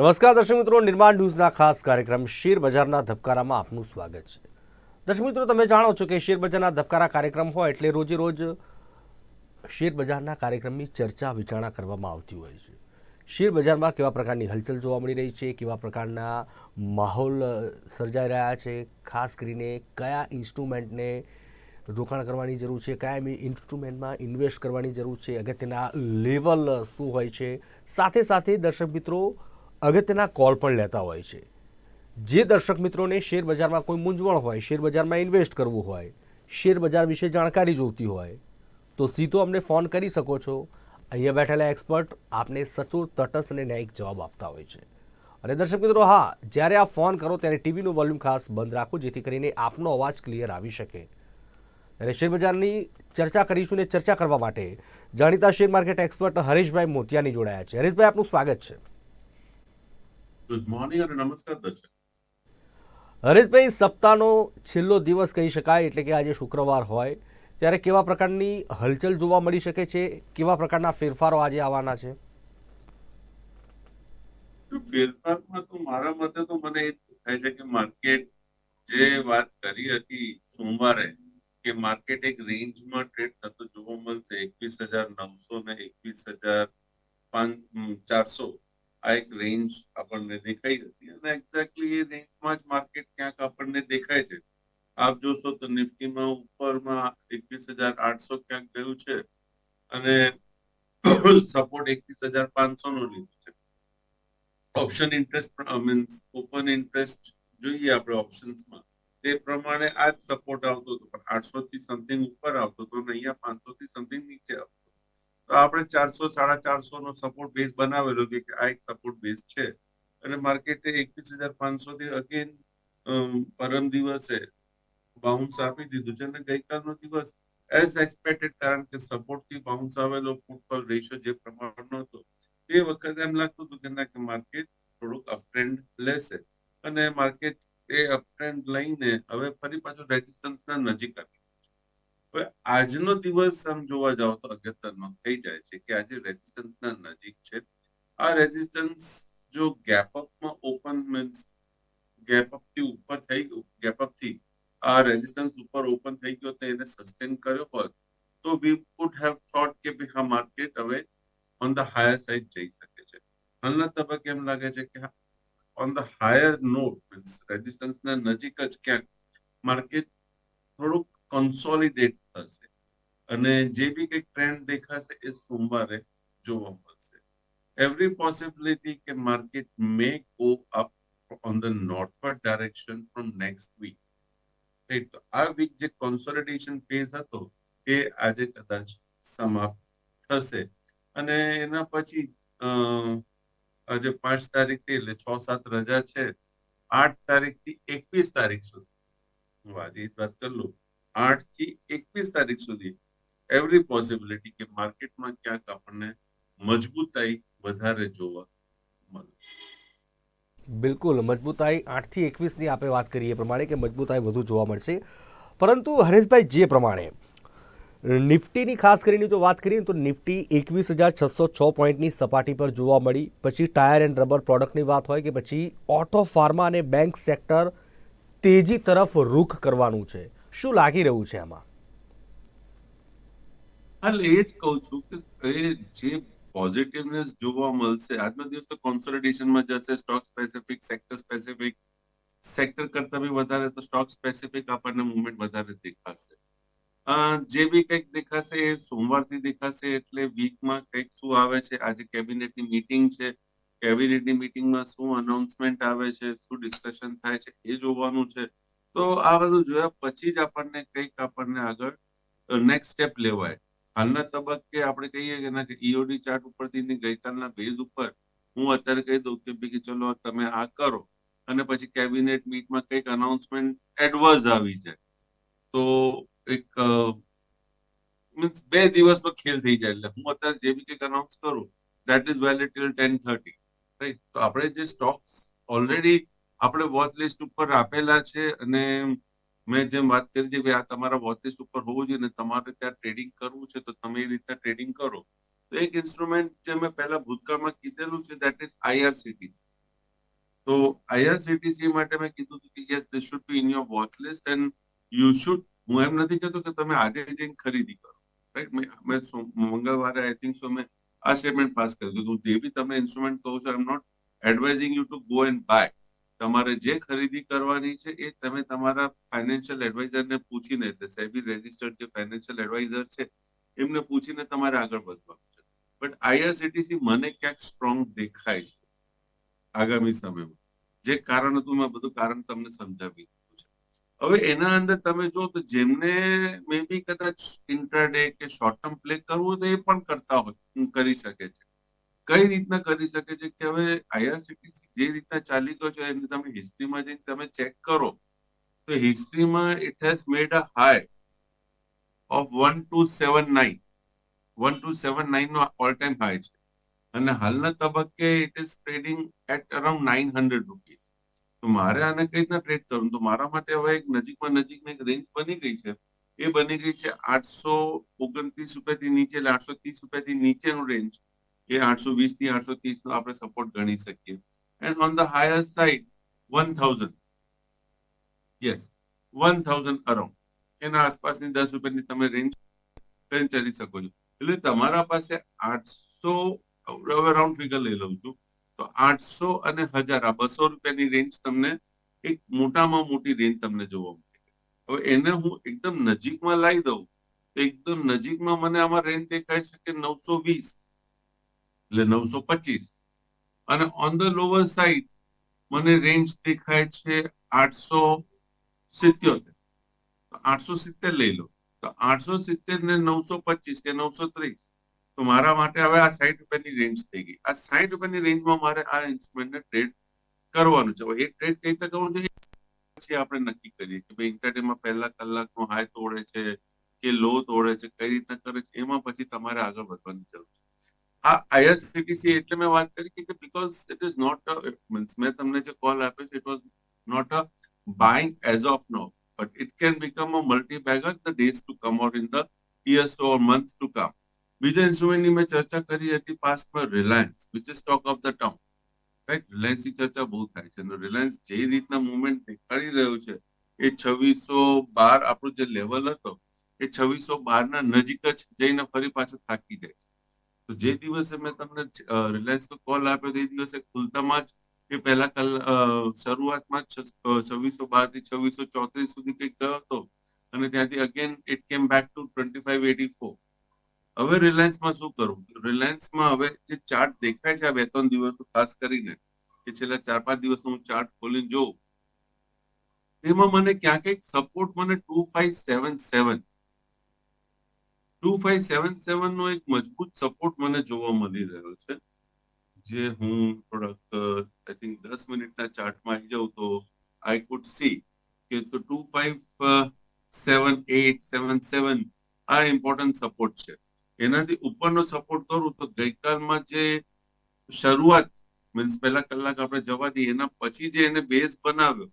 નમસ્કાર, દર્શક મિત્રો. નિર્માણ ન્યૂઝના ખાસ કાર્યક્રમ શેર બજારના ધબકારામાં આપનું સ્વાગત છે. દર્શક મિત્રો, તમે જાણો છો કે શેર બજારના ધબકારા કાર્યક્રમ હોય એટલે રોજે રોજ શેર બજારના કાર્યક્રમની ચર્ચા, વિચારણા કરવામાં આવતી હોય છે. શેર બજારમાં કેવા પ્રકારની હલચલ જોવા મળી રહી છે, કેવા પ્રકારના માહોલ સર્જાઈ રહ્યા છે, ખાસ કરીને કયા ઇન્સ્ટ્રુમેન્ટને રોકાણ કરવાની જરૂર છે, કયા ઇન્સ્ટ્રુમેન્ટમાં ઇન્વેસ્ટ કરવાની જરૂર છે, અગત્યના લેવલ શું હોય છે. સાથે સાથે દર્શક મિત્રો અગત્યના કોલ પણ લેતા હોય છે. જે દર્શક મિત્રોને શેર બજારમાં કોઈ મૂંઝવણ હોય, શેર બજારમાં ઇન્વેસ્ટ કરવું હોય, શેર બજાર વિશે જાણકારી જોઈતી હોય, તો સીધો અમને ફોન કરી શકો છો. અહીંયા બેઠેલા એક્સપર્ટ આપને સચોટ, તટસ્થ અને ન્યાયિક જવાબ આપતા હોય છે. અને દર્શક મિત્રો, હા, જ્યારે આપ ફોન કરો ત્યારે ટીવીનું વોલ્યુમ ખાસ બંધ રાખો, જેથી કરીને આપનો અવાજ ક્લિયર આવી શકે. અને શેર બજારની ચર્ચા કરીશું ને ચર્ચા કરવા માટે જાણીતા શેર માર્કેટ એક્સપર્ટ હરીશભાઈ મોતિયાની જોડાયા છે. હરીશભાઈ, આપનું સ્વાગત છે. ગુડ મોર્નિંગ અને નમસ્કાર દર્શક. હરેશભાઈ સપ્તાહનો છેલ્લો દિવસ કહી શકાય એટલે કે આજે શુક્રવાર હોય. ત્યારે કેવા પ્રકારની હલચલ જોવા મળી શકે છે? કેવા પ્રકારના ફેરફારો આજે આવવાના છે? તો ફેરફારમાં તો મારા મતે તો મને એ થાય છે કે માર્કેટ જે વાત કરી હતી સોમવારે કે માર્કેટ એક રેન્જમાં ટ્રેડ થતો જોવા મળશે. એકવીસ હજાર નવસો ને એકવીસ હજાર પાંચ ચારસો આ એક રેન્જ આપણને દેખાઈ હતી અને એક્ઝેક્ટલી એ રેન્જમાં જ માર્કેટ ક્યાંક આપણને દેખાય છે. આપ જોશો તો નિફ્ટીમાં ઉપરમાં એકવીસ હજાર આઠસો ક્યાંક ગયું છે અને સપોર્ટ એકવીસ હજાર પાંચસો નો લીધું છે. Option interest means open interest જોઈએ આપણે ઓપ્શન્સમાં તે પ્રમાણે આ જ સપોર્ટ આવતો હતો, પણ આઠસો થી સમથિંગ ઉપર આવતો હતો અને અહીંયા પાંચસો થી સમથિંગ નીચે આવતો તો આપણે ચારસો, સાડા ચારસો નો સપોર્ટ બેઝ બનાવેલો કે આ એક સપોર્ટ બેઝ છે. અને માર્કેટે એકવીસ હજાર પાંચસો થી અગેન પરમ દિવસે બાઉન્સ આપી દીધું છે. અને ગઈકાલનો દિવસ એઝ એક્સપેક્ટેડ કારણ કે સપોર્ટથી બાઉન્સ આવેલો ફૂટફોલ રેશિયો જે પ્રમાણનો હતો, તે વખતે એમ લાગતું હતું કે ના, કે માર્કેટ થોડુંક અપટ્રેન્ડ લેશે. અને માર્કેટ એ અપટ્રેન્ડ લઈને હવે ફરી પાછું રેઝિસ્ટન્સના નજીક આવી ગયું. છે હવે આજનો દિવસ આમ જોવા જાવ તો અગત્યનો થઈ જાય છે કે આજે રેઝિસ્ટન્સના નજીક છે. આ રેઝિસ્ટન્સ જો ગેપ અપમાં ઓપન મીન્સ ગેપ અપથી ઉપર થઈ ગયું ગેપ અપથી આ રેઝિસ્ટન્સ ઉપર ઓપન થઈ ગયો તો એને સસ્ટેન કર્યો હોત તો વી વુડ હેવ થોટ કે ભાઈ હા માર્કેટ હવે ઓન ધ હાયર સાઇડ જઈ શકે છે. હાલના તબક્કે એમ લાગે છે કે on the higher note means રેઝિસ્ટન્સના નજીક જ ક્યાંક માર્કેટ થોડુંક કન્સોલિડેટ થશે અને જે બી કંઈક ટ્રેન્ડ દેખાશે એ સોમવારે જોવા મળશે. એવરી પોસિબિલિટી કે market may go up on the northward direction from next week right આ વીક જે કોન્સોલિડેશન ફેઝ હતો, એ આજે કદાચ સમાપ્ત થશે. અને એના પછી આજે પાંચ તારીખથી એટલે છ સાત રજા છે. આઠ તારીખથી એકવીસ તારીખ સુધી. હું આજે વાત કરી લઉં. આઠથી એકવીસ તારીખ સુધી એવરી પોસિબિલિટી કે માર્કેટમાં ક્યાંક આપણને મજબૂતાઈ વધારે જોવા બિલકુલ, મજબૂતાઈ આઠથી એકવીસની આપણે વાત કરીએ પ્રમાણે કે મજબૂતાઈ વધુ જોવા મળશે. પરંતુ હરેશભાઈ, જે પ્રમાણે નિફ્ટીની ખાસ કરીને જો વાત કરીએ તો નિફ્ટી એકવીસ હજાર છસો છ પોઈન્ટની સપાટી પર જોવા મળી. પછી ટાયર એન્ડ રબર પ્રોડક્ટની વાત હોય કે પછી ઓટો ફાર્મા અને બેંક સેક્ટર તેજી તરફ રૂખ કરવાનું છે. શું લાગી રહ્યું છે આમાં? એટલે એ જ કહું છું કે એ જે પોઝિટિવનેસ જોવા મળશે, આજનો દિવસ તો કોન્સોલિડેશનમાં જશે stock specific sector specific sector કરતા બી વધારે તો સ્ટોક સ્પેસિફિક આપણને મુવમેન્ટ વધારે દેખાશે. જે બી કંઈક દેખાશે એ સોમવારથી દેખાશે, એટલે વીકમાં કંઈક શું આવે છે? આજે કેબિનેટની મીટિંગ છે. કેબિનેટની મીટિંગમાં શું અનાઉન્સમેન્ટ આવે છે? શું ડિસ્કશન થાય છે? એ જોવાનું છે. તો આ બધું જોયા પછી જ આપણને કંઈક આપણને આગળ નેક્સ્ટ સ્ટેપ લેવાય. હાલના તબક્કે આપણે કહીએ કે ના, કે ઈઓડી ચાર્ટ ઉપરથી ને ગઈકાલના બેઝ ઉપર હું અત્યારે કહી દઉં કે ભાઈ ચલો તમે આ કરો. અને પછી કેબિનેટ મીટમાં કંઈક અનાઉન્સમેન્ટ એડવર્સ આવી જાય. તો એક મીન્સ બે દિવસનો ખેલ થઈ જાય. એટલે હું અત્યારે જે બી કંઈક અનાઉન્સ કરું that is valid till ten thirty right તો આપણે જે સ્ટોક્સ ઓલરેડી આપણે વોચ લિસ્ટ ઉપર આપેલા છે અને મેં જેમ વાત કરી છે કે આ તમારા વોચ લિસ્ટ ઉપર હોવું જોઈએ અને તમારે ત્યાં ટ્રેડિંગ કરવું છે તો તમે એ રીતના ટ્રેડિંગ કરો. તો એક ઇન્સ્ટ્રુમેન્ટ જે મેં પહેલા ભૂતકાળમાં કીધેલું છે દેટ ઇઝ આઈઆરસીટીસી તો આઈઆરસીટીસી માટે મેં કીધું હતું કે yes this should be in your watch list and you should હું એમ નથી કહેતો કે તમે આજે જઈને ખરીદી કરો. રાઈટ મેં મંગળવારે આઈ થિંક સો મેં આ સ્ટેટમેન્ટ પાસ કર્યું હતું. જે બી તમે ઇન્સ્ટ્રુમેન્ટ કહું છું I am not advising you to go and buy તમારે જે ખરીદી કરવાની છે એ તમે તમારા ફાઇનાન્શિયલ એડવાઇઝરને પૂછીને એટલે સેબી રજિસ્ટર્ડ જે ફાઇનાન્શિયલ એડવાઇઝર છે, એમને પૂછીને તમારે આગળ વધવાનું છે. બટ આઈઆરસીટીસી મને ક્યાંક સ્ટ્રોંગ દેખાય છે આગામી સમયમાં. જે કારણ હતું મેં બધું કારણ તમને સમજાવી દીધું છે. હવે એના અંદર તમે જો તો જેમને મે બી કદાચ ઇન્ટરડે કે શોર્ટ ટર્મ પ્લે કરવું તો એ પણ કરતા હોય, કરી શકે છે. કઈ રીતના કરી શકે છે કે હવે આઈઆરસીટીસી જે રીતના ચાલી ગયો છે, એની તમે હિસ્ટ્રીમાં જઈને તમે ચેક કરો, તો હિસ્ટ્રીમાં it has made a high of one two seven nine one two seven nine no all time high છે. અને હાલના તબક્કે it is trading at around nine hundred rupees તો મારે આને કઈ રીતના ટ્રેડ કરવું? તો મારા માટે હવે એક નજીકમાં નજીકની એક રેન્જ બની ગઈ છે. એ બની ગઈ છે આઠસો ઓગણત્રીસ રૂપિયાથી નીચે એટલે આઠસો ત્રીસ રૂપિયાથી નીચેનું રેન્જ એ આઠસો વીસથી આઠસો ત્રીસ નો આપણે સપોર્ટ ગણી શકીએ. And on the higher side one thousand yes one thousand around એના આસપાસની દસ રૂપિયાની તમે રેન્જ કરીને ચલી શકો છો. એટલે તમારા પાસે આઠસો અરાઉન્ડ ફિગર લઈ લઉં છું. તો આઠસો અને હજાર, આ બસો રૂપિયાની રેન્જ તમને એક મોટામાં મોટી રેન્જ તમને જોવા મળે. હવે એને હું એકદમ નજીકમાં લાવી દઉં. તો એકદમ નજીકમાં મને આમાં રેન્જ દેખાય છે કે નવસો વીસ. એટલે નવસો પચીસ. અને ઓન ધ લોઅર સાઈડ મને રેન્જ દેખાય છે આઠસો સિત્યોતેર. આઠસો સિત્તેર લઈ લો. તો આઠસો સિત્તેર ને નવસો પચીસ કે નવસો ત્રીસ. તો મારા માટે હવે આ સાઈઠ રૂપિયાની રેન્જ થઈ ગઈ. આ સાઈઠ રૂપિયાની રેન્જમાં મારે આ ઇન્સ્ટ્રુમેન્ટને ટ્રેડ કરવાનું છે. એ ટ્રેડ કઈ રીતે કરવું છે પછી આપણે નક્કી કરીએ કે ભાઈ ઇન્ટરડેમાં પહેલા કલાકનો હાઈ તોડે છે કે લો તોડે છે, કઈ રીતના કરે છે? એમાં પછી તમારે આગળ વધવાની જરૂર છે. આઈઆરસીટીસી એટલે મેં વાત કરી કે because it is not means મેં તમને જે કોલ આપ્યો છે it was not a buying as of now but it can become a multi bagger the days to come or in the years or month to come બીજા ઇન્સ્ટ્રુમેન્ટની મેં ચર્ચા કરી હતી પાસ્ટમાં Reliance which is stock of the town right રિલાયન્સની ચર્ચા બહુ થાય છે. રિલાયન્સ જે રીતના મુવમેન્ટ દેખાડી રહ્યું છે, એ છવ્વીસો બાર આપણું જે લેવલ હતો, એ છવ્વીસો બાર ના નજીક જ જઈને ફરી પાછો થાકી જાય છે. તો જે દિવસે મેં તમને રિલાયન્સ નો કોલ આપ્યો તે દિવસે ખુલતામાં જ કે પહેલા કલ શરૂઆતમાં છવ્વીસો બારથી છવ્વીસો ચોત્રીસ સુધી કંઈક ગયો હતો અને ત્યાંથી again it came back to twenty five eighty four હવે રિલાયન્સમાં શું કરવું રિલાયન્સમાં હવે જે ચાર્ટ દેખાય છે આ બે ત્રણ દિવસ ખાસ કરીને, કે છેલ્લા ચાર પાંચ દિવસનો હું ચાર્ટ ખોલીને જોઉં એમાં મને ક્યાંક એક સપોર્ટ મને two five seven seven two five seven seven નો એક મજબૂત સપોર્ટ મને જોવા મળી રહ્યો છે. જે હું થોડાક આઈ થિંક દસ મિનિટના ચાર્ટમાં આવી જાઉં તો આઈ કુડ સી કે તો two five seven eight seven seven આ ઇમ્પોર્ટન્ટ સપોર્ટ છે. એનાથી ઉપરનો સપોર્ટ કરું તો ગઈકાલમાં જે શરૂઆત મીન્સ પહેલા કલાક આપણે જવા દઈએ, એના પછી જે એને બેઝ બનાવ્યો,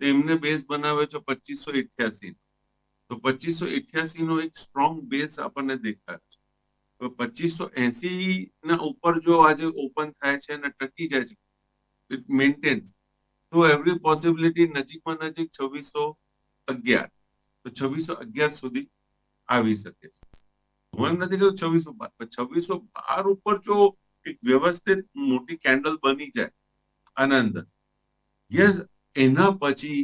તો એમને બેઝ બનાવ્યો છે પચીસો ઇઠ્યાસી તો પચીસો ઇઠ્યાસી નો એક સ્ટ્રોંગ બેઝ આપણને દેખાય છે. તો પચીસો એસી ના ઉપર જો આજે ઓપન થાય છે અને ટકી જાય છે ઇટ મેન્ટેન્સ તો એવરી પોસિબિલિટી નજીકમાં નજીક છવ્વીસો અગિયાર. તો છવ્વીસો અગિયાર સુધી આવી શકે છે. હું નથી કહ્યું છવ્વીસો બાર. છવ્વીસો બાર ઉપર જો એક વ્યવસ્થિત મોટી કેન્ડલ બની જાય આના અંદર. યસ એના પછી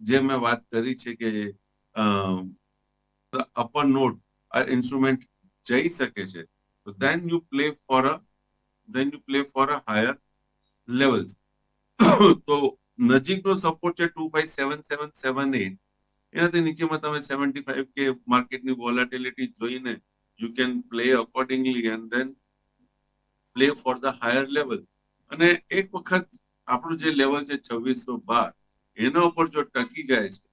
જે મેં વાત કરી છે કે અપર નોટ આ ઇન્સ્ટ્રુમેન્ટ જઈ શકે છે. તો then you play for a then you play for a higher levels તો નજીકનો સપોર્ટ છે two five seven seven seven eight એનાથી નીચેમાં તમે સેવન્ટી ફાઈવ કે માર્કેટની વોલેટિલિટી જોઈને you can play accordingly and then play for the higher level અને એક વખત આપણું જે લેવલ છે છવ્વીસો બાર, એના ઉપર જો ટકી જાય છે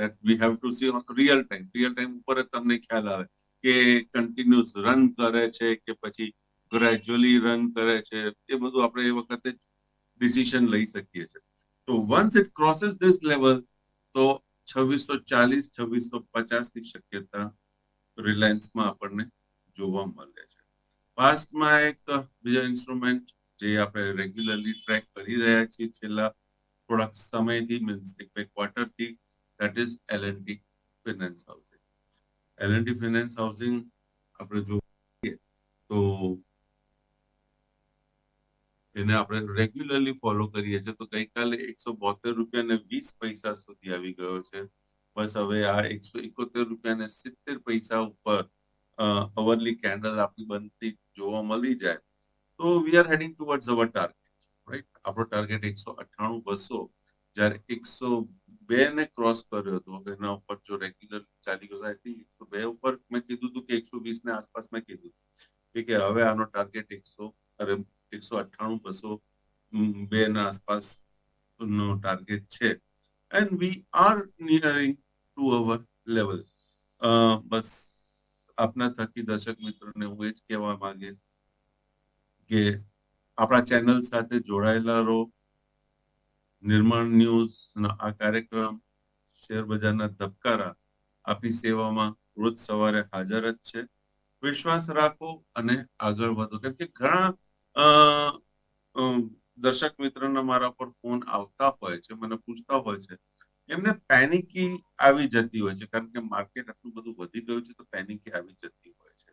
that we have to see on real time. Real time ઉપર તમને ખ્યાલ આવે કે કન્ટિન્યુઅસ રન કરે છે કે પછી ગ્રેજ્યુઅલી રન કરે છે. એ બધું આપણે એ વખતે ડિસિઝન લઈ શકીએ છીએ. તો once it crosses this level તો છવ્વીસો ચાલીસ, છવ્વીસો પચાસની શક્યતા રિલાયન્સમાં આપણને જોવા મળે છે. પાસ્ટમાં એક બીજા ઇન્સ્ટ્રુમેન્ટ જે આપણે રેગ્યુલરલી ટ્રેક કરી રહ્યા છીએ છેલ્લા થોડાક સમયથી મીન્સ એક બે ક્વાર્ટરથી that is L Finance Housing. Finance Finance housing આપણે જો તો એને આપણે રેગ્યુલરલી ફોલો કરીએ છીએ. તો ગઈકાલે એકસો બોતેર રૂપિયા ને વીસ પૈસા સુધી આવી ગયો છે. બસ હવે આ એકસો એકોતેર રૂપિયા ને સિત્તેર પૈસા ઉપર અવરલી કેન્ડલ આપણી બનતી જોવા મળી જાય. તો we are heading towards our target right આપણો ટાર્ગેટ એકસો અઠ્ઠાણું બસો. જ્યારે એકસો બે ને ક્રોસ કર્યો હતો. એના ઉપર જો રેગ્યુલર ચાલી ગયો આઈ થિંક એકસો બે ઉપર મેં કીધું હતું કે એકસો વીસ ને આસપાસ મેં કીધું કે હવે આનો ટાર્ગેટ એકસો, અરે એકસો અઠ્ઠાણું, બસો બે ના આસપાસ નો ટાર્ગેટ છે. And we are nearing to our level બસ આપના થકી દર્શક મિત્રોને હું એ જ કહેવા માંગીશ કે આપણા ચેનલ સાથે જોડાયેલા રહો. નિર્માણ ન્યૂઝના આ કાર્યક્રમ શેર બજારના ધબકારા આપની સેવામાં રોજ સવારે હાજર જ છે. વિશ્વાસ રાખો અને આગળ વધો. કેમ કે ઘણા દર્શક મિત્રના મારા પર ફોન આવતા હોય છે, મને પૂછતા હોય છે. એમને પેનિકી આવી જતી હોય છે, કારણ કે માર્કેટ આટલું બધું વધી ગયું છે, તો પેનિકી આવી જતી હોય છે.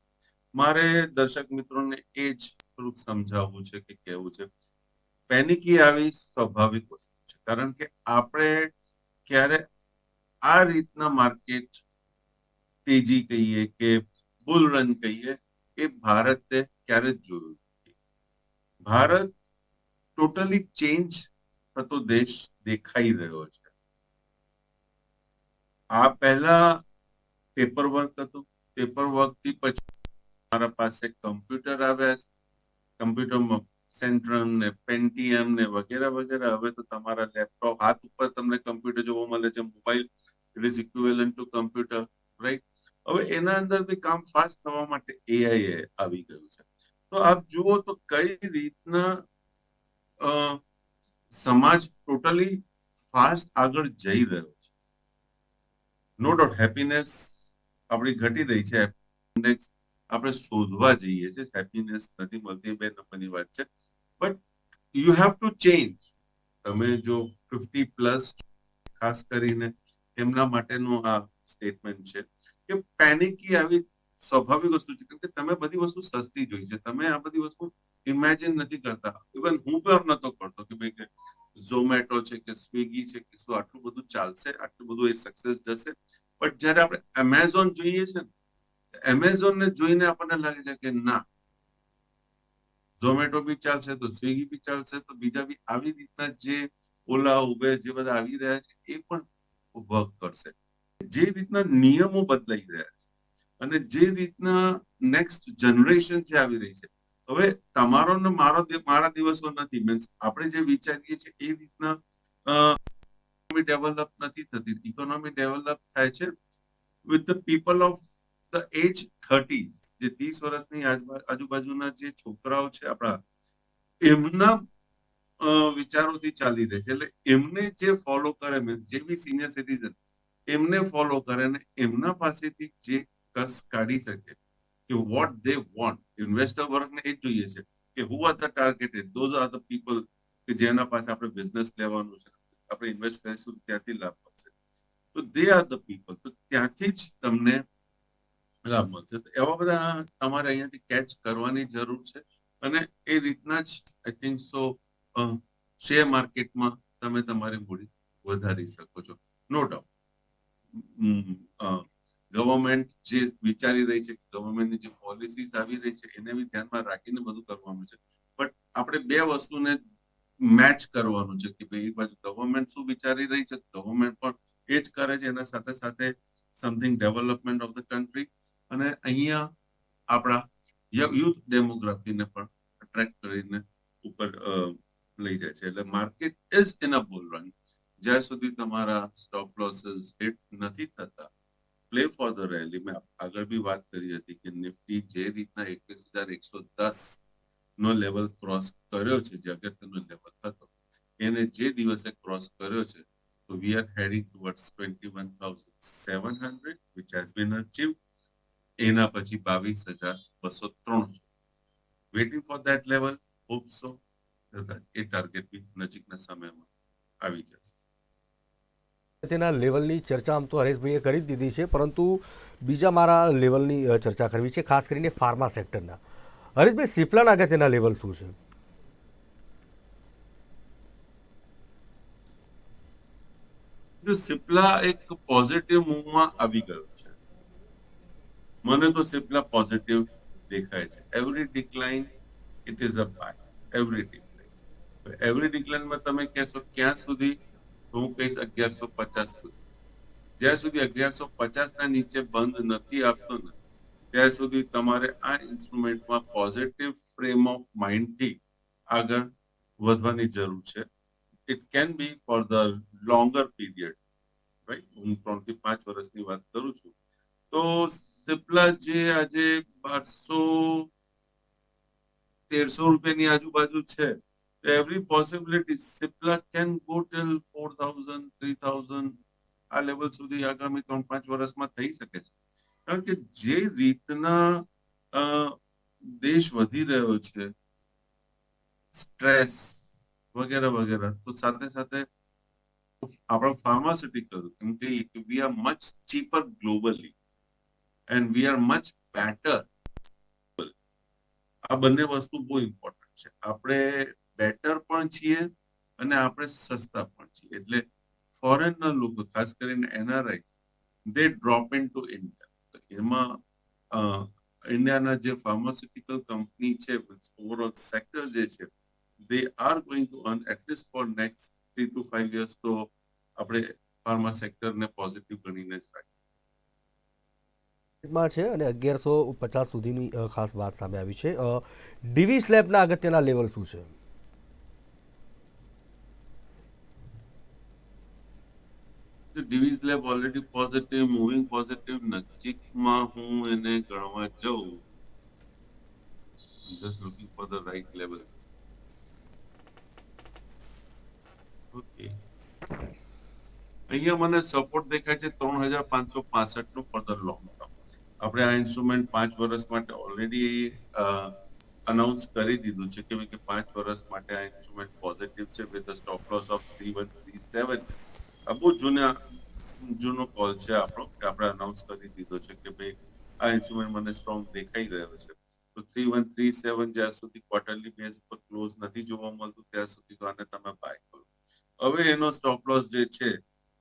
મારે દર્શક મિત્રોને એ જ થોડુંક સમજાવવું છે કે કહેવું છે. પેનિકી આવી સ્વાભાવિક વસ્તુ છે. કારણ કે આપણે ક્યારે આ રીતના માર્કેટ તેજી કહીએ કે બુલ રન કહીએ એ ભારતે ક્યારે જ જોયું નથી. ભારત ટોટલી ચેન્જ થતો દેશ દેખાઈ રહ્યો છે. આ પહેલા પેપર વર્ક હતું. પેપર વર્કથી પછી મારા પાસે કમ્પ્યુટર આવ્યા કમ્પ્યુટરમાં સેન્ટ્રમ ને પેન્ટીએમ ને વગેરે વગેરે. હવે તો તમારા લેપટોપ હાથ ઉપર તમને કમ્પ્યુટર જોવા મળે છે. Mobile it is equivalent to computer right હવે એના અંદર બી કામ ફાસ્ટ થવા માટે એઆઈ આવી ગયું છે. તો આપ જુઓ તો કઈ રીતના સમાજ ટોટલી ફાસ્ટ આગળ જઈ રહ્યો છે. નો ડાઉટ હેપીનેસ આપણી ઘટી રહી છે. આપણે શોધવા જઈએ છીએ. હેપીનેસ નથી મળતી. બે નંબરની વાત છે. But you have to change તમે જો ફિફ્ટી પ્લસ ખાસ કરીને એમના માટેનું આ સ્ટેટમેન્ટ છે કે પેનિકી આવી સ્વાભાવિક વસ્તુ છે. કેમ કે તમે બધી વસ્તુ સસ્તી જોઈ છે. તમે આ બધી વસ્તુ ઇમેજિન નથી કરતા. ઇવન હું પણ નતો કરતો કે ભાઈ કે ઝોમેટો છે કે સ્વિગી છે કે શું આટલું બધું ચાલશે, આટલું બધું એ સક્સેસ જશે. બટ જ્યારે આપણે એમેઝોન જોઈએ છે ને એમેઝોન ને જોઈને આપણને લાગે છે કે ના ઝોમેટો બી ચાલશે, તો સ્વિગી બી ચાલશે, તો બીજા બી આવી રીતના જે ઓલા, ઉબેર જે બધા આવી રહ્યા છે, એ પણ વર્ક કરશે. જે રીતના નિયમો બદલાઈ રહ્યા છે અને જે રીતના નેક્સ્ટ જનરેશન જે આવી રહી છે, હવે તમારો ને મારો મારા દિવસો નથી મીન્સ આપણે જે વિચારીએ છીએ એ રીતના ઇકોનોમી ડેવલપ નથી થતી. ઇકોનોમી ડેવલપ થાય છે with the people of the age thirties જે ત્રીસ વર્ષની આજુબા- આજુબાજુના જે છોકરાઓ છે આપણા, એમના વિચારોથી ચાલી રહે છે. એટલે એમને જે ફોલો કરે મીન્સ જે બી સિનિયર સિટીઝન એમને ફોલો કરે ને એમના પાસેથી જે કસ કાઢી શકે કે વોટ દે વોન્ટ ઇન્વેસ્ટર વર્ગને એ જ જોઈએ છે કે who are the targeted those are the people કે જેના પાસે આપણે બિઝનેસ લેવાનું છે. આપણે ઇન્વેસ્ટ કરીશું, ત્યાંથી લાભ મળશે. તો દે આર ધ પીપલ તો ત્યાંથી જ તમને લાભ મળશે એવા બધા તમારે અહીંયાથી કેચ કરવાની જરૂર છે. અને એ રીતના જ આઈ થિંક સો શેર માર્કેટમાં તમે તમારી મૂડી વધારી શકો છો. નો ડાઉટ ગવર્મેન્ટ જે વિચારી રહી છે ગવર્મેન્ટની જે પોલિસીસ આવી રહી છે, એને બી ધ્યાનમાં રાખીને બધું કરવાનું છે. બટ આપણે બે વસ્તુને મેચ કરવાનું છે કે ભાઈ એક બાજુ ગવર્મેન્ટ શું વિચારી રહી છે ગવર્મેન્ટ પણ એ જ કરે છે, એના સાથે સાથે something development of the country અને અહીંયા આપણા યુથ ડેમોગ્રાફીને પણ અટ્રેક્ટ કરીને ઉપર લઈ જાય છે. એટલે market is in a bull run જ્યાં સુધી તમારા સ્ટોપ લોસીસ હિટ નથી થતા પ્લે ફોર ધ રેલી મેં આગળ બી વાત કરી હતી કે નિફ્ટી જે રીતના એકવીસ હજાર એકસો દસ નો લેવલ ક્રોસ કર્યો છે, જે અગત્યનો લેવલ હતો, એને જે દિવસે ક્રોસ કર્યો છે, તો we are heading towards twenty one thousand seven hundred which has been achieve એના પછી બાવીસ હજાર બસો ત્રણસો. Waiting for that level hope A target બી નજીકના સમયમાં આવી જશે. તેના લેવલની ચર્ચા આમ તો હરેશભાઈએ કરી જ દીધી છે પરંતુ બીજા મારા લેવલની ચર્ચા કરવી છે ખાસ કરીને ફાર્મા સેક્ટરના હરેશભાઈ સિપ્લાના અગત્યના લેવલ શું છે? જો સિપ્લા એક પોઝિટિવ મૂવમાં આવી ગયો છે મને તો સિપ્લા પોઝિટિવ દેખાય છે. Every decline it is a buy every decline every ડિક્લાઇનમાં તમે કહેશો, ક્યાં સુધી? હું કહીશ, અગિયારસો પચાસ સુધી. જ્યાં સુધી અગિયારસો પચાસ ના નીચે બંધ નથી આપતો ને, ત્યાં સુધી તમારે આ ઇન્સ્ટ્રુમેન્ટમાં પોઝિટિવ ફ્રેમ ઓફ માઇન્ડથી આગળ વધવાની જરૂર છે. It can be for the longer period right હું ત્રણથી પાંચ વર્ષની વાત કરું છું. તો સિપ્લા જે આજે બારસો તેરસો રૂપિયાની આજુબાજુ છે, તો every possibility Cipla can go till four thousand three thousand આ લેવલ સુધી આગામી ત્રણ પાંચ વર્ષમાં થઈ શકે છે. કારણ કે જે રીતના દેશ વધી રહ્યો છે, સ્ટ્રેસ વગેરે વગેરે, તો સાથે સાથે આપણા ફાર્માસ્યુટિકલ કહીએ કે we are much cheaper globally and we are much better આ બંને વસ્તુ બહુ ઇમ્પોર્ટન્ટ છે. આપણે બેટર પણ છીએ અને આપણે સસ્તા પણ છીએ. એટલે ફોરેનના લોકો ખાસ કરીને NRI they drop in to India એમાં અ, ઇન્ડિયાના જે ફાર્માસ્યુટિકલ કંપની છે ઓવરઓલ સેક્ટર જે છે they are going to earn at least for next three to five years તો આપણે ફાર્મા સેક્ટરને પોઝિટિવ ગણીને જ રાખીએ માં છે અને અગિયારસો પચાસ સુધીની ખાસ વાત સામે આવી છે. ડીવી સ્લેબના અગત્યના લેવલ શું છે? Divi lab already positive moving positive નજીકમાં હું એને ગણવા જઉં. Just looking for the right level okay અહીંયા મને સપોર્ટ દેખાય છે ત્રણ હજાર પાંચસો પાસઠનું ફોર ધ લોંગ ટર્મ આપણે આ ઇન્સ્ટ્રુમેન્ટ પાંચ વર્ષ માટે ઓલરેડી અનાઉન્સ કરી દીધું છે કે કે પાંચ વર્ષ માટે આ ઇન્સ્ટ્રુમેન્ટ પોઝિટિવ છે with stop loss of three one three seven આ બહુ જૂના, જૂનો કોલ છે આપણો કે આપણે અનાઉન્સ કરી દીધો છે કે ભાઈ આ ઇન્સ્ટ્રુમેન્ટ મને સ્ટ્રોંગ દેખાઈ રહ્યો છે. તો થ્રી વન થ્રી સેવન જ્યાં સુધી ક્વાર્ટરલી બેઝ ઉપર ક્લોઝ નથી જોવા મળતું, ત્યાં સુધી તો આને તમે બાય કરો. હવે એનો સ્ટોપ લોસ જે છે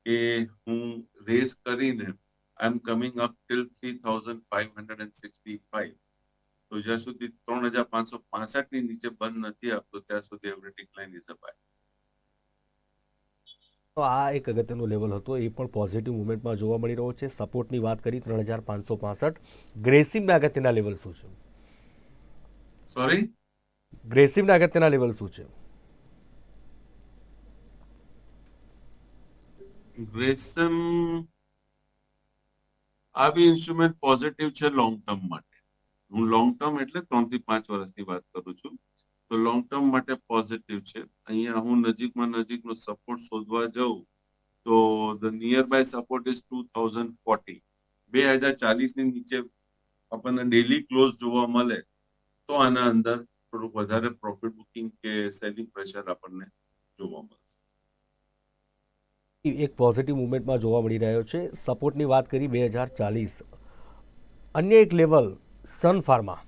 એ હું રેઝ કરીને five hundred and sixty five તો જ્યાં સુધી ત્રણ હજાર પાંચસો પાસઠની નીચે બંધ નથી આપતો ત્યાં સુધી every decline is a buy તો આ એક અગત્યનું લેવલ હતો એ પણ પોઝિટિવ મુવમેન્ટમાં જોવા મળી રહ્યો છે. સપોર્ટની વાત કરી ત્રણ હજાર પાંચસો પાસઠ. ગ્રેસિમના અગત્યના લેવલ શું છે? સોરી ગ્રેસિમના અગત્યના લેવલ શું છે? ગ્રેસમ આ બી ઇન્સ્ટ્રુમેન્ટ પોઝિટિવ છે લોંગ ટર્મ માટે. હું લોંગ ટર્મ એટલે ત્રણથી પાંચ વર્ષની વાત કરું છું. તો લોંગ ટર્મ માટે પોઝિટિવ છે. અહીંયા હું નજીકમાં નજીકનો સપોર્ટ શોધવા જાઉં તો the nearby support is two thousand forty બે હજાર ચાલીસની નીચે આપણને ડેલી ક્લોઝ જોવા મળે તો આના અંદર થોડુંક વધારે પ્રોફિટ બુકિંગ કે સેલિંગ પ્રેશર આપણને જોવા મળશે. એક પોઝિટિવ મુવમેન્ટમાં જોવા મળી રહ્યો છે. સપોર્ટની વાત કરી બે હજાર ચાલીસ. અન્ય એક level Sun Pharma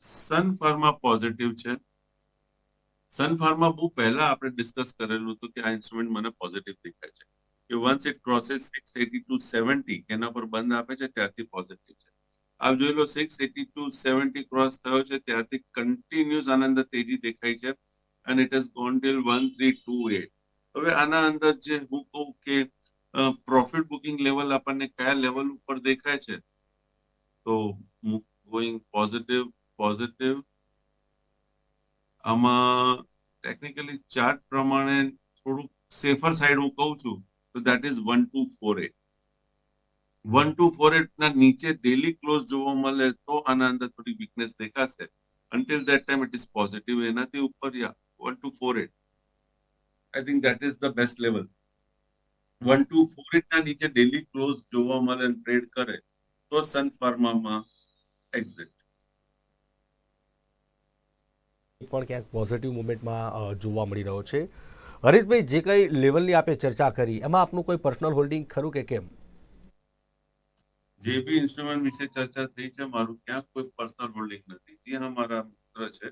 Sun Pharma positive છે. સન ફાર્મા બહુ પહેલા આપણે ડિસ્કસ કરેલું હતું કે આ ઇન્સ્ટ્રુમેન્ટ મને પોઝિટિવ દેખાય છે. કે once it crosses six eighty two seventy એના પર બંધ આપે છે, ત્યારથી પોઝિટિવ છે. આપ જોઈ લો six eighty two seventy cross થયો છે, ત્યારથી કન્ટિન્યુઅસ આના અંદર તેજી દેખાય છે અને it is gone till one three two eight હવે આના અંદર જે હું કહું કે પ્રોફિટ બુકિંગ લેવલ આપણને કયા લેવલ ઉપર દેખાય છે? તો ગોઈંગ પોઝિટિવ પોઝિટિવ આમાં ટેકનિકલી ચાર્ટ પ્રમાણે થોડુંક સેફર સાઈડ હું કહું છું, તો that is one two four eight one two four eight ના નીચે ડેલી ક્લોઝ જોવા મળે તો આના અંદર થોડી વીકનેસ દેખાશે. Until that time it is positive એનાથી ઉપર યા one two four eight I think that is the best level one two four eight ના નીચે ડેલી ક્લોઝ જોવા મળે અને ટ્રેડ કરે, તો સન ફાર્મામાં એક્ઝિટ પણ ક્યાંક પોઝિટિવ મુવમેન્ટમાં જોવા મળી રહ્યો છે. હરીશભાઈ, જે કંઈ લેવલની આપે ચર્ચા કરી, એમાં આપનું કોઈ પર્સનલ હોલ્ડિંગ ખરું કે કેમ? જે બી ઇન્સ્ટ્રુમેન્ટ વિશે ચર્ચા થઈ છે મારું ક્યાંક કોઈ પર્સનલ હોલ્ડિંગ નથી. જે હા મારા મિત્ર છે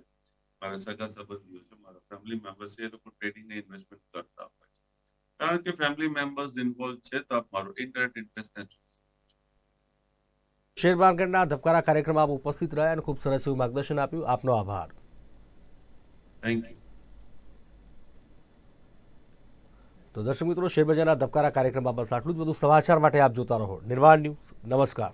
મારા સગા સંબંધીઓ છે મારા ફેમિલી મેમ્બર્સ છે એ લોકો ટ્રેડિંગ ને ઇન્વેસ્ટમેન્ટ કરતા હોય છે. કારણ કે ફેમિલી મેમ્બર્સ ઇન્વોલ્વ છે તો આપ મારો ઇન્ટરનેટ ઇન્ટરેસ્ટ ને શેર માર્કેટના ધબકારા કાર્યક્રમમાં આપ ઉપસ્થિત રહ્યા અને ખૂબ સરસ એવું માર્ગદર્શન આપ્યું. આપનો આભાર. થેન્ક યુ તો દર્શક મિત્રો, શેરબજારના ધબકારા કાર્યક્રમમાં બસ આટલું જ. બધું સમાચાર માટે આપ જોતા રહો. નિર્માણ ન્યૂઝ, નમસ્કાર.